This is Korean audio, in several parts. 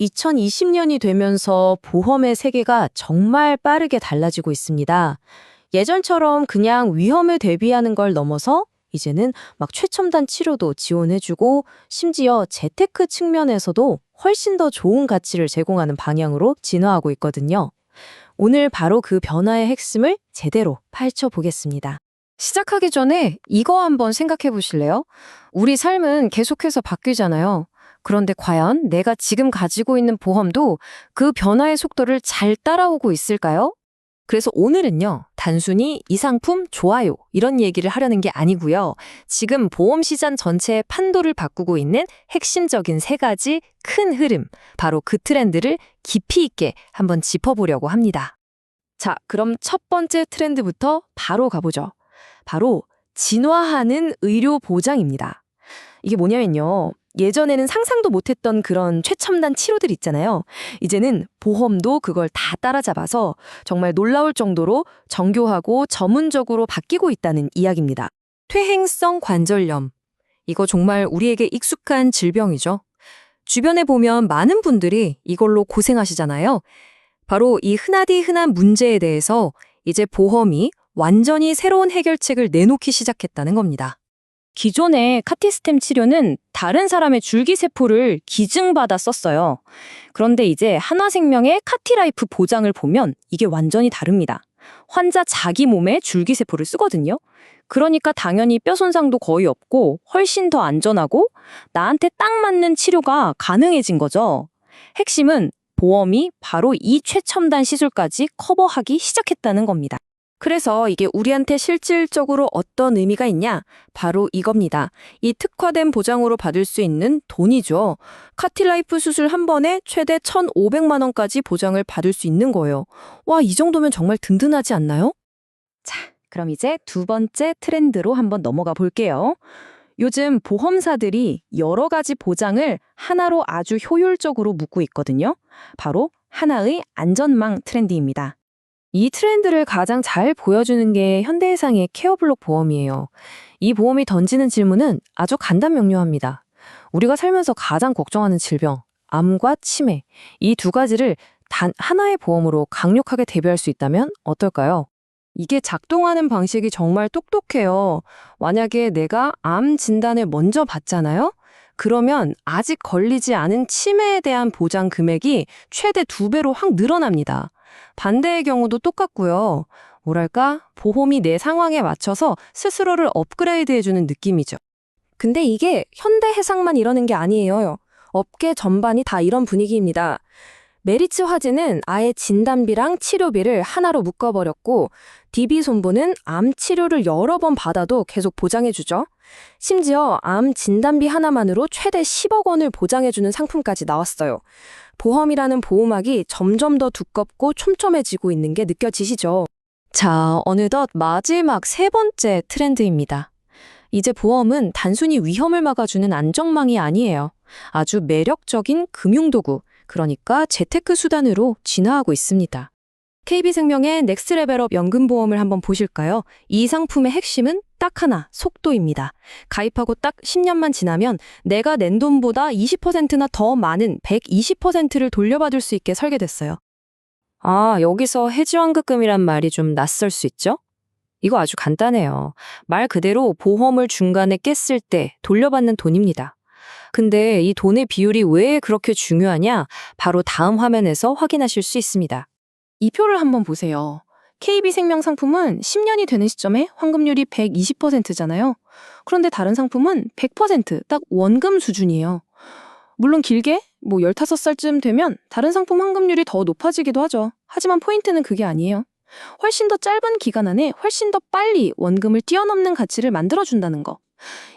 2020년이 되면서 보험의 세계가 정말 빠르게 달라지고 있습니다. 예전처럼 그냥 위험에 대비하는 걸 넘어서 이제는 막 최첨단 치료도 지원해주고 심지어 재테크 측면에서도 훨씬 더 좋은 가치를 제공하는 방향으로 진화하고 있거든요. 오늘 바로 그 변화의 핵심을 제대로 파헤쳐 보겠습니다. 시작하기 전에 이거 한번 생각해 보실래요? 우리 삶은 계속해서 바뀌잖아요. 그런데 과연 내가 지금 가지고 있는 보험도 그 변화의 속도를 잘 따라오고 있을까요? 그래서 오늘은요, 단순히 이 상품 좋아요, 이런 얘기를 하려는 게 아니고요. 지금 보험 시장 전체의 판도를 바꾸고 있는 핵심적인 세 가지 큰 흐름, 바로 그 트렌드를 깊이 있게 한번 짚어보려고 합니다. 자, 그럼 첫 번째 트렌드부터 바로 가보죠. 바로 진화하는 의료 보장입니다. 이게 뭐냐면요. 예전에는 상상도 못했던 그런 최첨단 치료들 있잖아요. 이제는 보험도 그걸 다 따라잡아서 정말 놀라울 정도로 정교하고 전문적으로 바뀌고 있다는 이야기입니다. 퇴행성 관절염. 이거 정말 우리에게 익숙한 질병이죠. 주변에 보면 많은 분들이 이걸로 고생하시잖아요. 바로 이 흔하디 흔한 문제에 대해서 이제 보험이 완전히 새로운 해결책을 내놓기 시작했다는 겁니다. 기존의 카티스템 치료는 다른 사람의 줄기세포를 기증받아 썼어요. 그런데 이제 한화생명의 카티라이프 보장을 보면 이게 완전히 다릅니다. 환자 자기 몸에 줄기세포를 쓰거든요. 그러니까 당연히 뼈 손상도 거의 없고 훨씬 더 안전하고 나한테 딱 맞는 치료가 가능해진 거죠. 핵심은 보험이 바로 이 최첨단 시술까지 커버하기 시작했다는 겁니다. 그래서 이게 우리한테 실질적으로 어떤 의미가 있냐? 바로 이겁니다. 이 특화된 보장으로 받을 수 있는 돈이죠. 카틸라이프 수술 한 번에 최대 1,500만 원까지 보장을 받을 수 있는 거예요. 와, 이 정도면 정말 든든하지 않나요? 자, 그럼 이제 두 번째 트렌드로 한번 넘어가 볼게요. 요즘 보험사들이 여러 가지 보장을 하나로 아주 효율적으로 묶고 있거든요. 바로 하나의 안전망 트렌드입니다. 이 트렌드를 가장 잘 보여주는 게 현대해상의 케어블록 보험이에요. 이 보험이 던지는 질문은 아주 간단 명료합니다. 우리가 살면서 가장 걱정하는 질병, 암과 치매, 이 두 가지를 단 하나의 보험으로 강력하게 대비할 수 있다면 어떨까요? 이게 작동하는 방식이 정말 똑똑해요. 만약에 내가 암 진단을 먼저 받잖아요? 그러면 아직 걸리지 않은 치매에 대한 보장 금액이 최대 두 배로 확 늘어납니다. 반대의 경우도 똑같고요. 뭐랄까, 보험이 내 상황에 맞춰서 스스로를 업그레이드해주는 느낌이죠. 근데 이게 현대 해상만 이러는 게 아니에요. 업계 전반이 다 이런 분위기입니다. 메리츠 화재는 아예 진단비랑 치료비를 하나로 묶어버렸고, DB 손보는 암 치료를 여러 번 받아도 계속 보장해주죠. 심지어 암 진단비 하나만으로 최대 10억 원을 보장해주는 상품까지 나왔어요. 보험이라는 보호막이 점점 더 두껍고 촘촘해지고 있는 게 느껴지시죠? 자, 어느덧 마지막 세 번째 트렌드입니다. 이제 보험은 단순히 위험을 막아주는 안정망이 아니에요. 아주 매력적인 금융도구, 그러니까 재테크 수단으로 진화하고 있습니다. KB생명의 넥스레벨업 연금보험을 한번 보실까요? 이 상품의 핵심은 딱 하나, 속도입니다. 가입하고 딱 10년만 지나면 내가 낸 돈보다 20%나 더 많은 120%를 돌려받을 수 있게 설계됐어요. 아, 여기서 해지환급금이란 말이 좀 낯설 수 있죠? 이거 아주 간단해요. 말 그대로 보험을 중간에 깼을 때 돌려받는 돈입니다. 근데 이 돈의 비율이 왜 그렇게 중요하냐? 바로 다음 화면에서 확인하실 수 있습니다. 이 표를 한번 보세요. KB생명 상품은 10년이 되는 시점에 환급률이 120%잖아요. 그런데 다른 상품은 100%딱 원금 수준이에요. 물론 길게 뭐 15살쯤 되면 다른 상품 환급률이 더 높아지기도 하죠. 하지만 포인트는 그게 아니에요. 훨씬 더 짧은 기간 안에 훨씬 더 빨리 원금을 뛰어넘는 가치를 만들어준다는 거.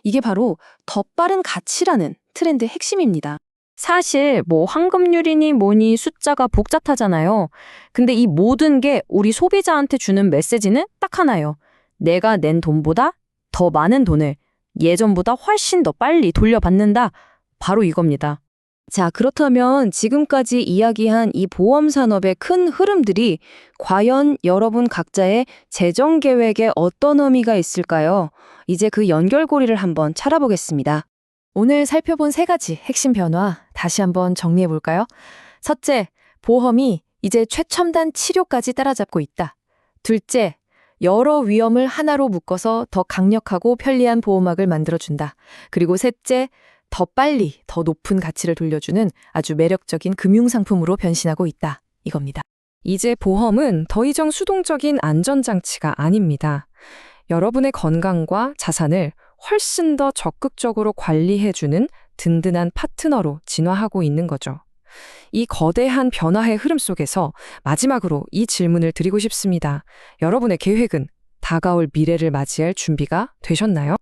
이게 바로 더 빠른 가치라는 트렌드의 핵심입니다. 사실 뭐 황금률이니 뭐니 숫자가 복잡하잖아요. 근데 이 모든 게 우리 소비자한테 주는 메시지는 딱 하나예요. 내가 낸 돈보다 더 많은 돈을 예전보다 훨씬 더 빨리 돌려받는다. 바로 이겁니다. 자, 그렇다면 지금까지 이야기한 이 보험 산업의 큰 흐름들이 과연 여러분 각자의 재정 계획에 어떤 의미가 있을까요? 이제 그 연결고리를 한번 찾아보겠습니다. 오늘 살펴본 세 가지 핵심 변화 다시 한번 정리해 볼까요? 첫째, 보험이 이제 최첨단 치료까지 따라잡고 있다. 둘째, 여러 위험을 하나로 묶어서 더 강력하고 편리한 보호막을 만들어준다. 그리고 셋째, 더 빨리 더 높은 가치를 돌려주는 아주 매력적인 금융상품으로 변신하고 있다. 이겁니다. 이제 보험은 더 이상 수동적인 안전장치가 아닙니다. 여러분의 건강과 자산을 훨씬 더 적극적으로 관리해주는 든든한 파트너로 진화하고 있는 거죠. 이 거대한 변화의 흐름 속에서 마지막으로 이 질문을 드리고 싶습니다. 여러분의 계획은 다가올 미래를 맞이할 준비가 되셨나요?